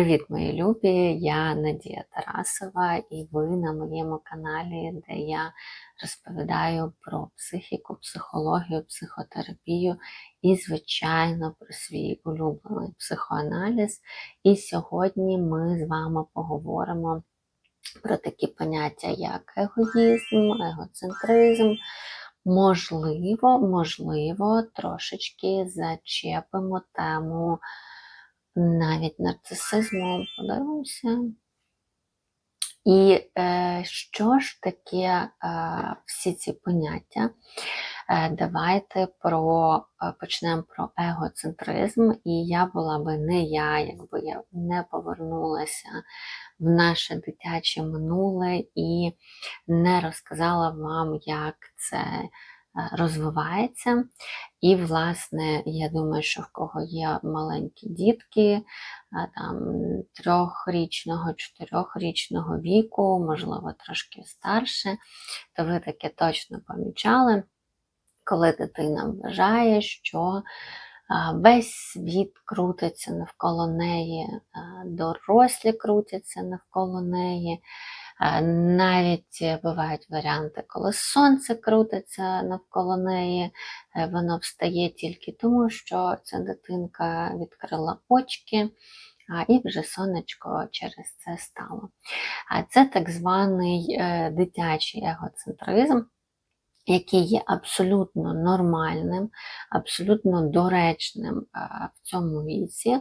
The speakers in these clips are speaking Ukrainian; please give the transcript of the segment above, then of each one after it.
Привіт, мої любі! Я Надія Тарасова, і ви на моєму каналі, де я розповідаю про психіку, психологію, психотерапію і, звичайно, про свій улюблений психоаналіз. І сьогодні ми з вами поговоримо про такі поняття, як егоїзм, егоцентризм. Можливо, можливо, трошечки зачепимо тему навіть нарцисизму, подивимося. І е, що ж таке е, всі ці поняття? Е, давайте про, е, почнемо про егоцентризм. І я була би не я, якби я не повернулася в наше дитяче минуле і не розказала вам, як це розвивається. І, власне, я думаю, що в кого є маленькі дітки, там трьохрічного, чотирьохрічного віку, можливо, трошки старше, то ви таке точно помічали, коли дитина вважає, що Весь світ крутиться навколо неї, дорослі крутяться навколо неї, навіть бувають варіанти, коли сонце крутиться навколо неї, е, воно встає тільки тому, що ця дитинка відкрила очки, і вже сонечко через це стало. Це так званий е, дитячий егоцентризм який є абсолютно нормальним, абсолютно доречним в цьому віці,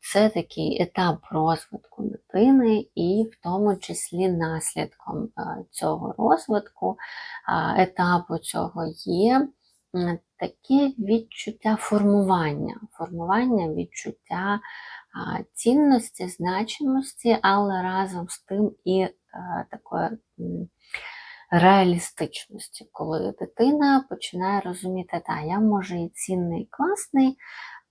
це такий етап розвитку дитини, і в тому числі наслідком цього розвитку, етапу цього є таке відчуття формування, формування відчуття цінності, значимості, але разом з тим і такої реалістичності, коли дитина починає розуміти, так, я може і цінний, і класний,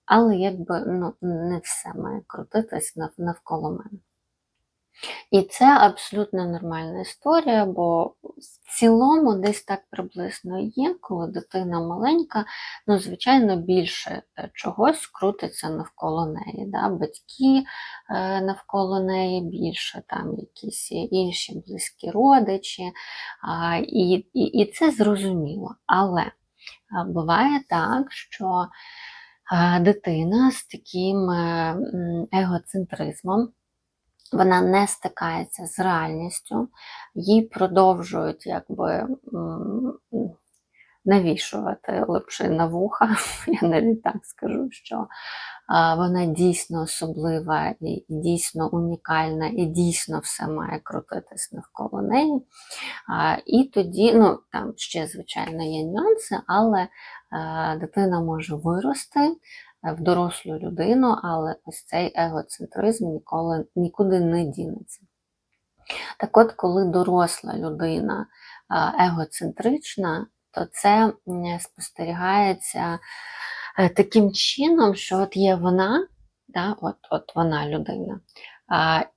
але якби ну, не все має крутитись навколо мене. І це абсолютно нормальна історія, бо в цілому десь так приблизно є, коли дитина маленька, ну, звичайно, більше е, чогось крутиться навколо неї. Да? Батьки е, навколо неї більше, там якісь інші близькі родичі. І, і, І це зрозуміло. Але буває так, що дитина з таким е, егоцентризмом вона не стикається з реальністю, їй продовжують якби навішувати липши на вуха. Я навіть так скажу, що вона дійсно особлива і дійсно унікальна, і дійсно все має крутитись навколо неї. І тоді, ну там ще, звичайно, є нюанси, але дитина може вирости в дорослу людину, але ось цей егоцентризм ніколи, нікуди не дінеться. Так от, коли доросла людина егоцентрична, то це спостерігається е, таким чином, що от є вона, да, от, от вона людина,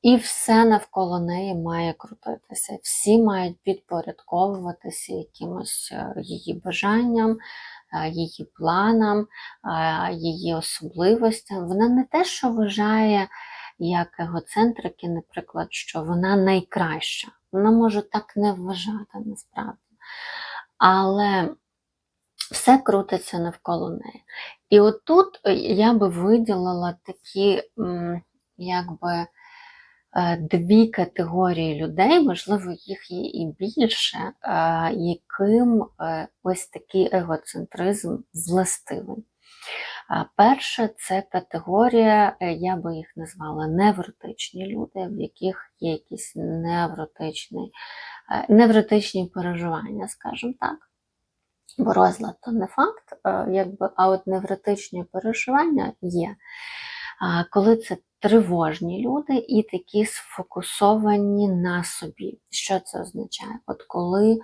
і все навколо неї має крутитися. Всі мають підпорядковуватися якимось е, її бажанням, її планам, її особливостям. Вона не те, що вважає, як егоцентрики, наприклад, що вона найкраща. Вона може так не вважати насправді. Але все крутиться навколо неї. І отут е, я би виділила такі, якби. Е, дві категорії людей, можливо, їх є і більше, е, яким е, ось такий егоцентризм властивий. Перше, це категорія, я би їх назвала невротичні люди, в яких є якісь невротичні, невротичні переживання, скажімо так. Бо розлад то не факт, якби, а от невротичні переживання є. Коли це тривожні люди і такі сфокусовані на собі. Що це означає? От коли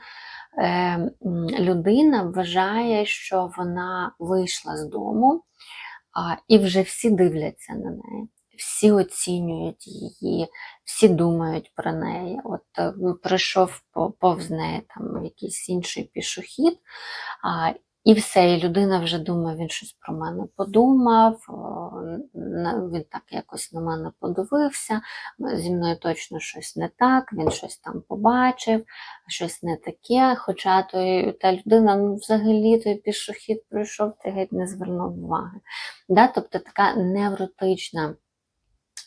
е, людина вважає, що вона вийшла з дому, а, і вже всі дивляться на неї. Всі оцінюють її, всі думають про неї. От Прийшов повз неї там якийсь інший пішохід, а, І все, і людина вже думає, він щось про мене подумав, він так якось на мене подивився, зі мною точно щось не так, він щось там побачив, щось не таке. Хоча той, та людина ну, взагалі той пішохід пройшов, ти геть не звернув уваги. Да? Тобто така невротична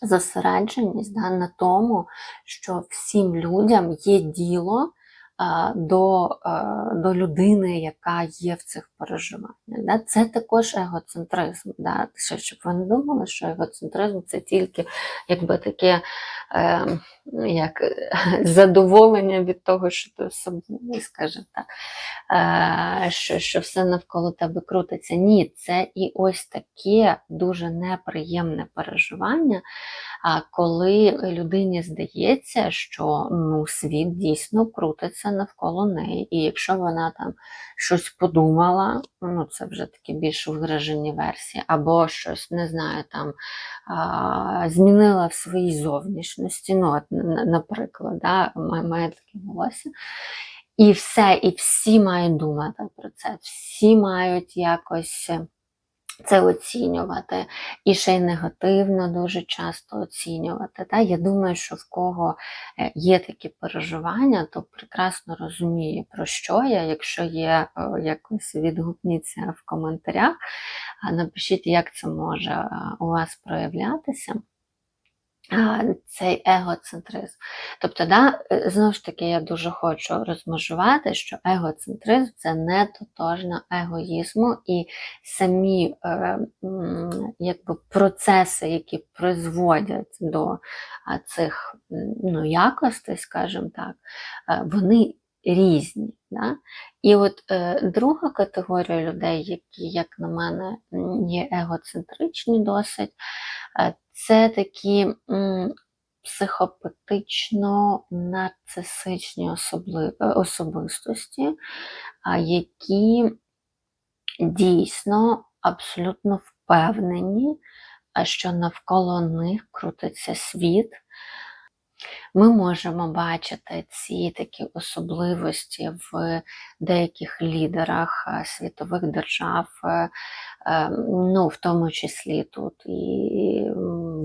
зосередженість да, на тому, що всім людям є діло до, до людини, яка є в цих переживаннях. Це також егоцентризм. Щоб ви не думали, що егоцентризм це тільки якби таке е, як, задоволення від того, що ти особливий, скажімо так, е, що, що все навколо тебе крутиться. Ні, це і ось таке дуже неприємне переживання, коли людині здається, що ну, світ дійсно крутиться навколо неї, і якщо вона там щось подумала, ну це вже такі більш виражені версії, або щось, не знаю, там змінила в своїй зовнішності, ну, наприклад, да, має, таке волосся. І все, і всі мають думати про це, всі мають якось це оцінювати, і ще й негативно дуже часто оцінювати. Та? Я думаю, що в кого е, є такі переживання, то прекрасно розуміє, про що я. Якщо є е, якось відгукніться в коментарях, напишіть, як це може е, у вас проявлятися. Цей егоцентризм. Тобто, да, е, знову ж таки, я дуже хочу розмежувати, що егоцентризм це не тотожно егоїзму, і самі е, якби, процеси, які призводять до цих ну, якостей, скажімо так, е, вони різні. Да? І от е, друга категорія людей, які, як на мене, є егоцентричні досить, е, це такі м, психопатично-нарцисичні особли- е, особистості, а, які дійсно абсолютно впевнені, що навколо них крутиться світ. Ми можемо бачити ці такі особливості в деяких лідерах е, світових держав, е, е, ну, в тому числі тут і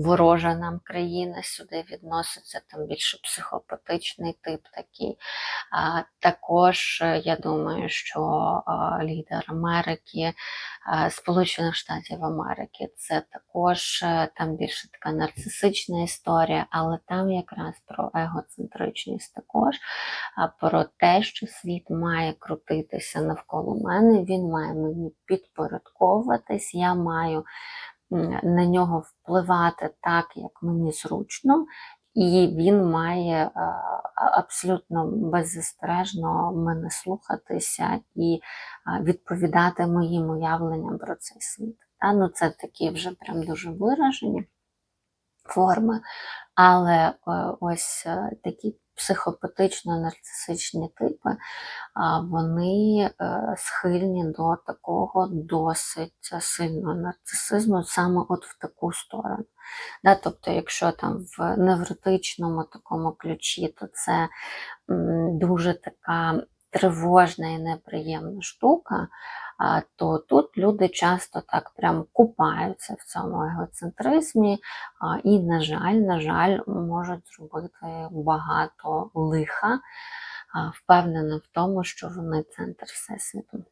ворожа нам країна сюди відноситься, там більше психопатичний тип такий. А, Також е, я думаю, що лідер Америки, Сполучених Штатів Америки, це також е, там більше така нарцисична історія, але там якраз про егоцентричність також, а про те, що світ має крутитися навколо мене, він має мені підпорядковуватись, я маю на нього впливати так, як мені зручно, і він має е, абсолютно беззастережно мене слухатися і е, відповідати моїм уявленням про цей світ. Та, ну, це такі вже прям дуже виражені форми, але е, ось е, такі психопатично-нарцисичні типи, вони е, схильні до такого досить сильного нарцисизму саме от в таку сторону. Да, тобто, якщо там в невротичному такому ключі, то це дуже така тривожна і неприємна штука, то тут люди часто так прям купаються в цьому егоцентризмі і, на жаль, на жаль, можуть зробити багато лиха, впевнена в тому, що вони центр всесвіту.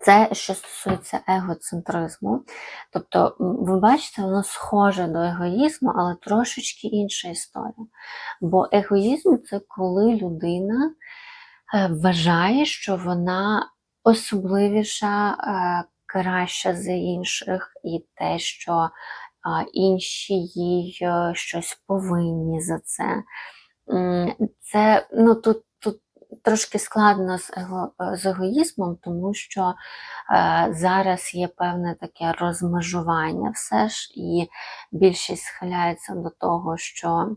Це що стосується егоцентризму. Тобто, ви бачите, воно схоже до егоїзму, але трошечки інша історія. Бо егоїзм це коли людина е, вважає, що вона особливіша, е, краща за інших, і те, що інші їй е, щось повинні за це. Це ну, тут, тут трошки складно з, его, е, з егоїзмом, тому що е, зараз є певне таке розмежування все ж, і більшість схиляється до того, що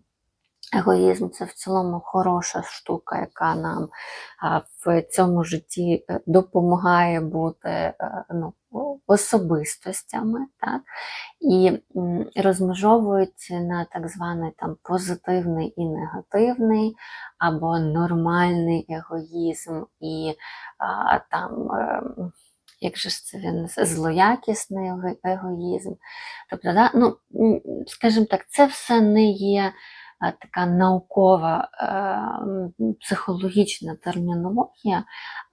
егоїзм це в цілому хороша штука, яка нам в цьому житті е, допомагає бути е, ну, особистостями, так? і розмежовують на так званий там позитивний і негативний, або нормальний егоїзм і там. е, як же ж це він злоякісний егоїзм. Тобто, да, ну, скажімо так, це все не є така наукова е, психологічна термінологія,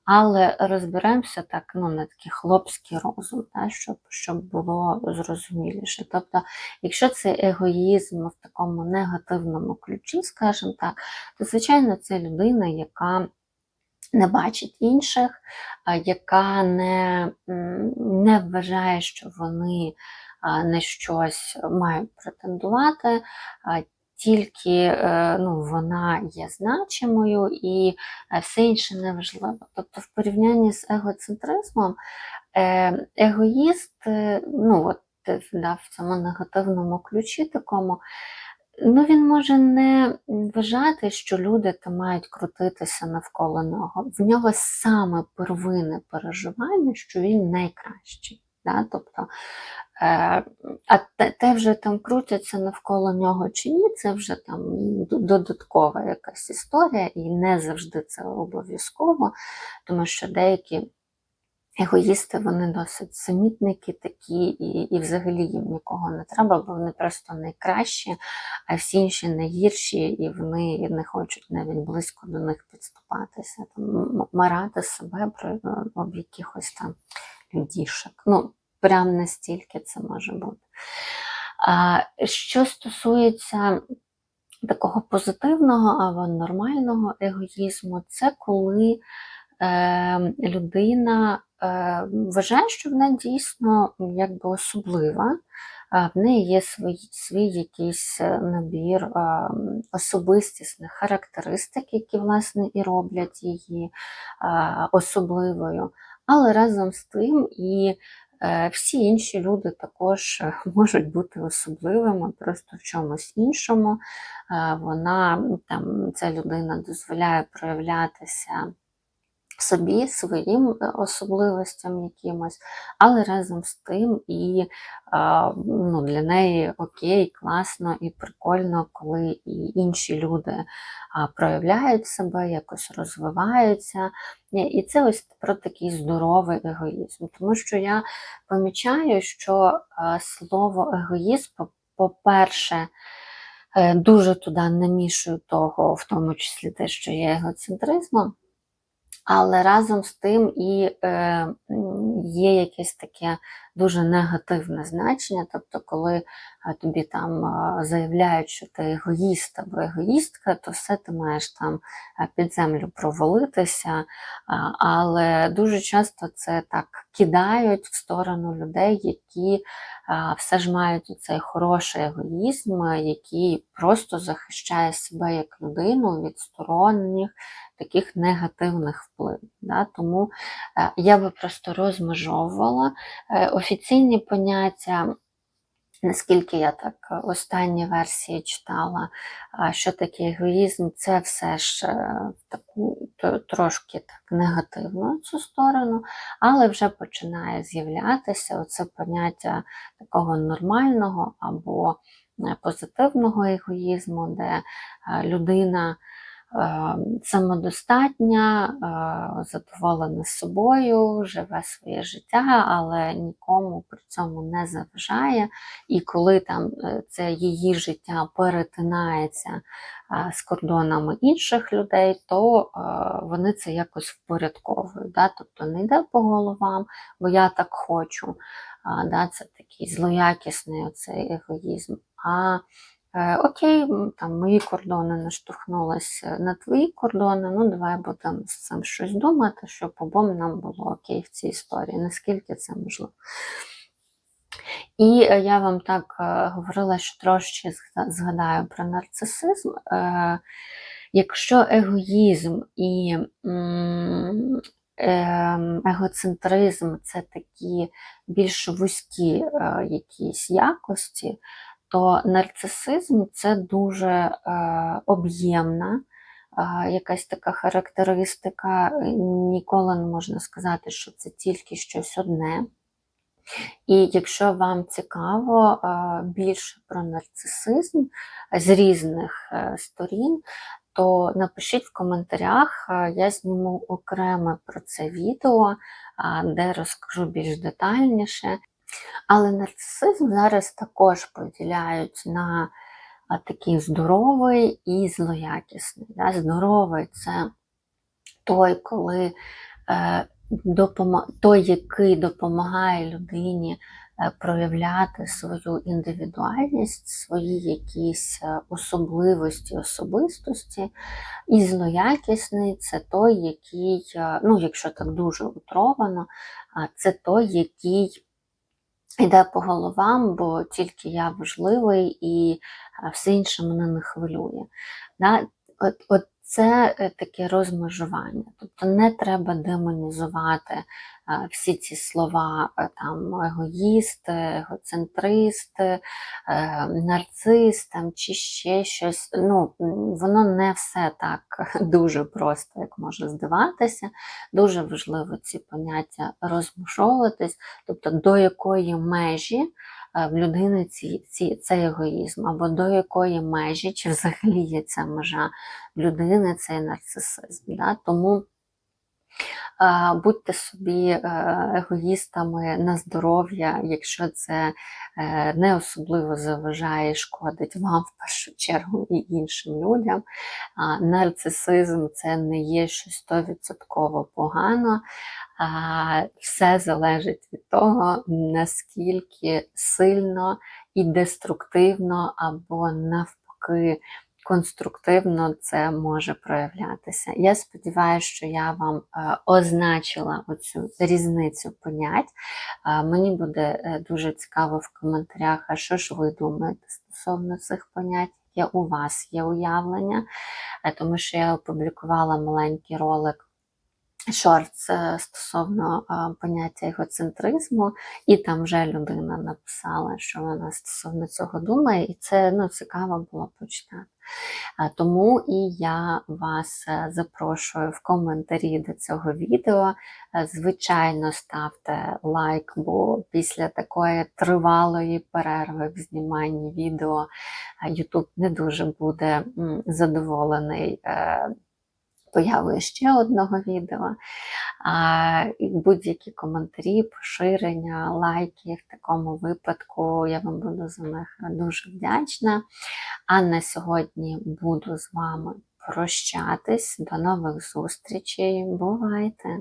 але розберемося так, ну, на такий хлопський розум, да, щоб, щоб було зрозуміліше. Тобто, якщо це егоїзм в такому негативному ключі, скажімо так, то, звичайно, це людина, яка не бачить інших, яка не, не вважає, що вони на щось мають претендувати, тільки е, ну, вона є значимою і е, все інше неважливо. Тобто, в порівнянні з егоцентризмом, е, егоїст, ну от да, в цьому негативному ключі такому, ну він може не вважати, що люди то мають крутитися навколо нього. В нього саме первинне переживання, що він найкращий. Да? Тобто, е, а те, вже там крутяться навколо нього чи ні, це вже там додаткова якась історія, і не завжди це обов'язково, тому що деякі егоїсти вони досить самітники такі, і, і взагалі їм нікого не треба, бо вони просто найкращі, а всі інші найгірші, і вони не хочуть навіть близько до них підступатися, там, марати себе при, об якихось там людішок. Ну, прям настільки це може бути. А, що стосується такого позитивного або нормального егоїзму, це коли е, людина е, вважає, що вона дійсно якби особлива. а В неї є свій, свій якийсь е, набір е, особистісних характеристик, які, власне, і роблять її е, особливою. Але разом з тим і е, всі інші люди також е, можуть бути особливими, просто в чомусь іншому. Е, Вона там, ця людина дозволяє проявлятися собі, своїм е, особливостям якимось, але разом з тим і ну, для неї окей, класно і прикольно, коли і інші люди проявляють себе, якось розвиваються. І- це ось про такий здоровий егоїзм. Тому що я помічаю, що слово егоїзм, по- по-перше, е, дуже туди намішую того, в тому числі те, що є егоцентризмом. Але разом з тим і е, є якесь таке дуже негативне значення. Тобто, коли тобі там е, заявляють, що ти егоїст або егоїстка, то все ти маєш там е, під землю провалитися. Але дуже часто це так кидають в сторону людей, які все ж мають цей хороший егоїзм, е, який просто захищає себе як людину від сторонніх таких негативних впливів. Да? Тому е, я би просто розмежовувала е, офіційні поняття. Наскільки я так е, останні версії читала, що таке егоїзм, це все ж е, таку трошки так негативно цю сторону, але вже починає з'являтися оце поняття такого нормального або е, позитивного егоїзму, де людина самодостатня, е, задоволена собою, живе своє життя, але нікому при цьому не заважає. І коли там е, це її життя перетинається е, з кордонами інших людей, то е, вони це якось впорядковують. Да? Тобто не йде по головам, бо я так хочу. Да? Це такий злоякісний оцей егоїзм. А Е, Окей, там мої кордони наштовхнулися на твої кордони. Ну, давай будемо з цим щось думати, щоб обом нам було окей в цій історії, наскільки це можливо. І е, я вам так е, говорила, що трошки згадаю про нарцисизм. Е, Якщо егоїзм і ем, егоцентризм це такі більш вузькі е, якісь якості, то нарцисизм це дуже е, об'ємна е, якась така характеристика. Ніколи не можна сказати, що це тільки щось одне. І якщо вам цікаво е, більше про нарцисизм з різних е, сторін, то напишіть в коментарях, я зніму окреме про це відео, де розкажу більш детальніше. Але нарцисизм зараз також поділяють на такий здоровий і злоякісний. Да? Здоровий це той, коли е, допомо- той, який допомагає людині е, проявляти свою індивідуальність, свої якісь е, особливості, особистості. І злоякісний це той, який, е, ну, якщо так дуже утровано, це той, який йде по головам, бо тільки я важливий і е, все інше мене не хвилює. От, от це е, таке розмежування. Тобто не треба демонізувати е, всі ці слова е, там егоїсти, егоцентристи, е, нарцис там, чи ще щось. Ну, воно не все так дуже просто, як може здаватися. Дуже важливо ці поняття розмушовуватись, тобто до якої межі в людини ці, ці, цей егоїзм, або до якої межі, чи взагалі є ця межа людини цей нарцисизм. Да? Тому е, будьте собі е, егоїстами на здоров'я, якщо це е, не особливо заважає шкодить вам в першу чергу і іншим людям. Нарцисизм це не є щось 100% погано. Все залежить від того, наскільки сильно і деструктивно або навпаки конструктивно це може проявлятися. Я сподіваюся, що я вам е, означила оцю різницю понять. Мені буде е, дуже цікаво в коментарях, а що ж ви думаєте стосовно цих понять. Є у вас є уявлення, Е, тому що я опублікувала маленький ролик шортс е, стосовно поняття егоцентризму, і там вже людина написала, що вона стосовно цього думає, і це ну, цікаво було почитати. Тому і я вас е, запрошую в коментарі до цього відео. Е, Звичайно, ставте лайк, бо після такої тривалої перерви в зніманні відео е, YouTube не дуже буде задоволений. Появою ще одного відео. Будь-які коментарі, поширення, лайки в такому випадку я вам буду за них дуже вдячна. А на сьогодні буду з вами прощатись. До нових зустрічей. Бувайте!